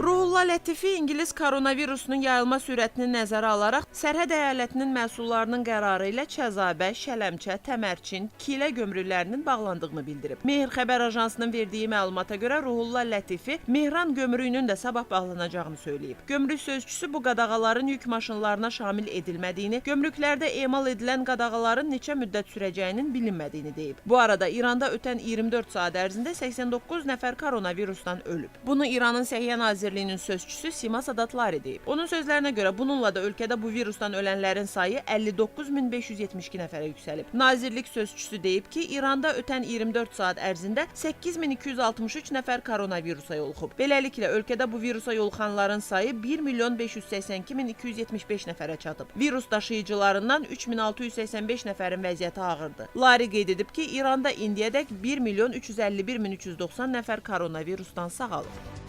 Ruhullah Lətifi İngilis koronavirusunun yayılma sürətini nəzərə alaraq sərhəd əyalətinin məhsullarının qərarı ilə Çəzabə, Şələmçə, Təmərçin, Kilə gömrüklərinin bağlandığını bildirib. Mehr xəbər ajansının verdiyi məlumata görə Ruhullah Lətifi Mehran gömrüyünün də sabah bağlanacağını söyləyib. Gömrük sözçüsü bu qadağaların yük maşınlarına şamil edilmədiyini, gömrüklərdə emal edilən qadağaların neçə müddət sürəcəyinin bilinmədiyini deyib. Bu arada İranda ötən 24 saat ərzində 89 nəfər koronavirusdan ölüb. Bunu İranın Səhiyyə Nazirliyinin sözçüsü Sima Sadatlari deyib. Onun sözlərinə görə bununla da ölkədə bu virusdan ölənlərin sayı 59572 nəfərə yüksəlib. Nazirlik sözçüsü deyib ki, İranda ötən 24 saat ərzində 8263 nəfər koronavirusa yoluxub. Beləliklə ölkədə bu virusa yoluxanların sayı 1 milyon 582 min 275 nəfərə çatıb. Virus daşıyıcılarından 3685 nəfərin vəziyyəti ağırdır. Lari qeyd edib ki, İranda indiyədək 1 milyon 351 min 390 nəfər koronavirusdan sağalıb.